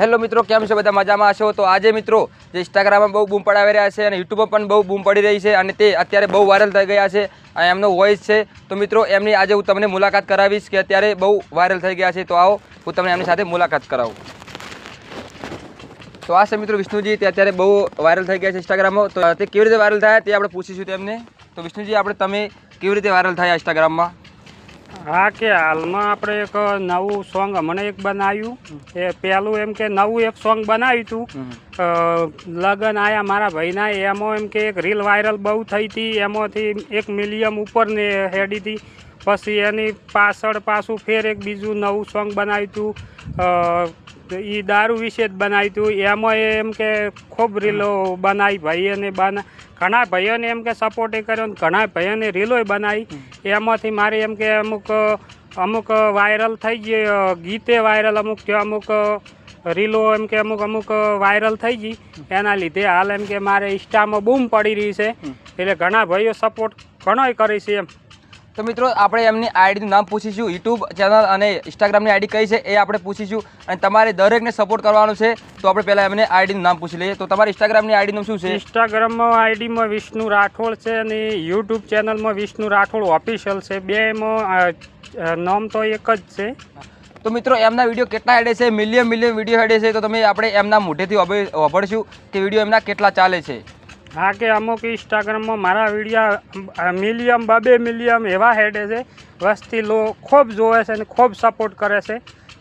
Hello મિત્રો, કેમ છો બધા? મજામાં હશો? તો આજે મિત્રો જે ઇન્સ્ટાગ્રામમાં બહુ બૂમ પડાવી રહ્યા છે અને યુટ્યુબમાં પણ બહુ બૂમ પડી રહી છે અને તે અત્યારે બહુ વાયરલ થઈ ગયા છે અને એમનો વોઇસ છે. તો મિત્રો, એમની આજે હું તમને મુલાકાત કરાવીશ કે અત્યારે બહુ વાયરલ થઈ ગયા છે. તો આવો, હું તમને એમની સાથે મુલાકાત કરાવું. તો આ છે મિત્રો વિષ્ણુજી, તે અત્યારે બહુ વાયરલ થઈ ગયા છે ઇન્સ્ટાગ્રામમાં તો તે કેવી રીતે વાયરલ થયા તે આપણે પૂછીશું તેમને. તો વિષ્ણુજી, આપણે તમે કેવી રીતે વાયરલ થયા ઇન્સ્ટાગ્રામમાં હા કે હાલમાં આપણે એક નવું સોંગ હમણાં એક બનાવ્યું. એ પહેલું એમ કે નવું એક સોંગ બનાવ્યું હતું લગ્ન લગન આયા મારા ભાઈના એમાં એમ કે એક રીલ વાયરલ બહુ થઈ હતી એમાંથી એક મિલિયમ ઉપર ને હેડી હતી પછી એની પાછળ પાછું ફેર એક બીજું નવું સોંગ બનાવ્યું હતું. એ દારૂ વિશે જ બનાવ્યું હતું. એમાં એમ કે ખૂબ રીલો બનાવી ભાઈઓને બના ઘણા ભાઈઓને એમ કે સપોર્ટ કર્યો ઘણા ભાઈઓને રીલોય બનાવી એમાંથી મારે એમ કે અમુક અમુક વાયરલ થઈ ગઈ ગીતે વાયરલ અમુક થયો અમુક રીલો એમ કે અમુક અમુક વાયરલ થઈ ગઈ. એના લીધે હાલ એમ કે મારે ઇન્સ્ટામાં બૂમ પડી રહી છે. એટલે ઘણા ભાઈઓ સપોર્ટ ઘણોય કરે છે એમ. તો મિત્રો આપણે એમની આઈડીનું નામ પૂછીશું યુટ્યુબ ચેનલ અને ઇન્સ્ટાગ્રામની આઈડી કઈ છે એ આપણે પૂછીશું અને તમારે દરેકને સપોર્ટ કરવાનો છે તો આપણે પહેલાં એમને આઈડીનું નામ પૂછી લઈએ. તો તમારી ઇન્સ્ટાગ્રામની આઈડીનું શું છે? ઇન્સ્ટાગ્રામમાં આઈડીમાં વિષ્ણુ રાઠોડ છે અને યુટ્યુબ ચેનલમાં વિષ્ણુ રાઠોડ ઓફિશિયલ છે. બેમાં નામ તો એક જ છે. તો મિત્રો એમના વીડિયો કેટલા હેડે છે? મિલિયન મિલિયન વીડિયો હેડે છે. તો તમે આપણે એમના મોઢેથી વાપરી- વાપરશું કે વીડિયો એમના કેટલા ચાલે છે. હા કે અમુક ઇન્સ્ટાગ્રામમાં મારા વિડીયા મિલિયમ બબે મિલિયમ એવા હેડે છે, વસ્તી લો, ખૂબ જોવે છે અને ખૂબ સપોર્ટ કરે છે.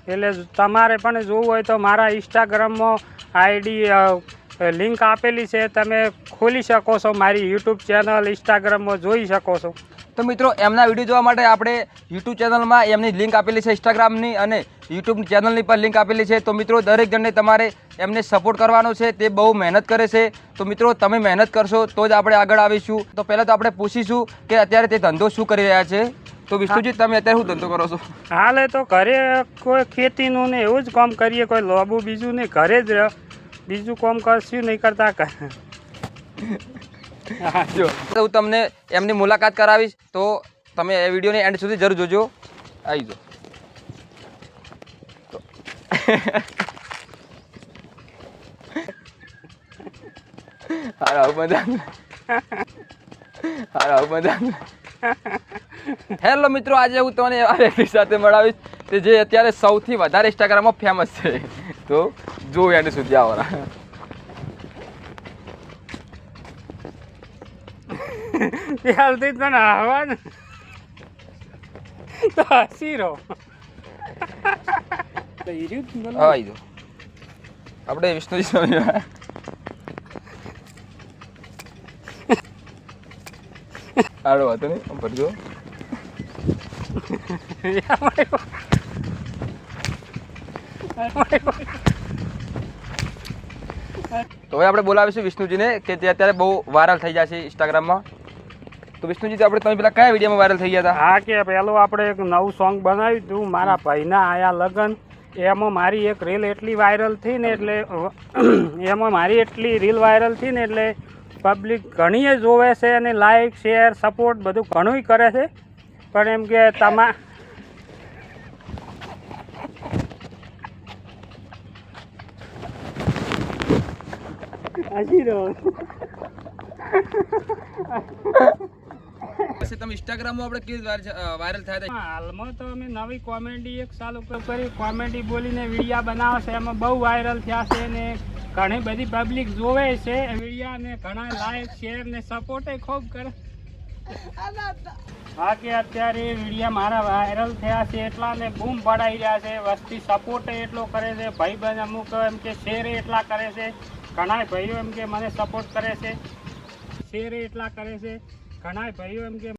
એટલે તમારે પણ જોવું હોય તો મારા ઇન્સ્ટાગ્રામમાં આઈડી લિંક આપેલી છે, તમે ખોલી શકો છો મારી યુટ્યુબ ચેનલ, ઇન્સ્ટાગ્રામમાં જોઈ શકો છો. તો મિત્રો એમના વીડિયો જોવા માટે આપણે યુટ્યુબ ચેનલમાં એમની લિંક આપેલી છે ઇન્સ્ટાગ્રામની અને યુટ્યુબ ચેનલની પર લિંક આપેલી છે. તો મિત્રો દરેક જણને તમારે એમને સપોર્ટ કરવાનો છે. તે બહુ મહેનત કરે છે. તો મિત્રો તમે મહેનત કરશો તો જ આપણે આગળ આવીશું. તો પહેલાં તો આપણે પૂછીશું કે અત્યારે તે ધંધો શું કરી રહ્યા છે? તો વિષ્ણુજી તમે અત્યારે શું ધંધો કરો છો? હાલે તો ઘરે કોઈ ખેતીનું ને એવું જ કામ કરીએ કોઈ લોબુ બીજું નહીં ઘરે જ. બીજું કામ કરશું નહીં કરતા. હું તમને એમની મુલાકાત કરાવીશ, તો તમે એ વિડીયોની એન્ડ સુધી જરૂર જોજો. આવી જો. હારો બધા હારો હેલો મિત્રો, આજે હું તમને એવા વ્યક્તિ સાથે મળાવીશ કે જે અત્યારે સૌથી વધારે ઇન્સ્ટાગ્રામમાં ફેમસ છે. તો જો એન્ડ સુધી આવરા. ત્યારથી તને હવા ને તો હસી રહો. આપણે વિષ્ણુજી સ્વામી આડો હતો ને ભરજો. તો હવે આપણે બોલાવીશું વિષ્ણુજીને કે તે અત્યારે બહુ વાયરલ થઈ જાય છે ઇન્સ્ટાગ્રામમાં તો વિષ્ણુજી આપણે તમે પેલા કયા વિડીયોમાં વાયરલ થઈ ગયા હતા? હા કે પેલો આપણે એક નવું સોંગ બનાવ્યું હતું મારા ભાઈના આયા લગન. એમાં મારી એક રીલ એટલી વાયરલ થઈ ને એટલે એમાં મારી એટલી રીલ વાયરલ થઈ ને એટલે પબ્લિક ઘણીએ જોવે છે અને લાઈક શેર સપોર્ટ બધું ઘણુંય કરે છે. પણ એમ કે તમા હજી રહ્યો. તમે ઇન્સ્ટાગ્રામમાં આપણે કેવી વાયરલ થયા હતા? હાલમાં તો અમે નવી કોમેડી એક ચાલુ કરી, કોમેડી બોલીને વિડીયા બનાવે એમાં બહુ વાયરલ થયા છે ને ઘણી બધી પબ્લિક જોવે છે વિડીયા ને ઘણા લાઈક શેર ને સપોર્ટ ખૂબ કરે. હા કે અત્યારે વિડીયા મારા વાયરલ થયા છે એટલા ને બૂમ પડાઈ રહ્યા છે. વસ્તી સપોર્ટ એટલો કરે છે ભાઈ બહેન અમુક એમ કે શેર એટલા કરે છે. ઘણા ભાઈઓ એમ કે મને સપોર્ટ કરે છે. શેર એટલા કરે છે. ઘણા ભાઈઓ એમ કે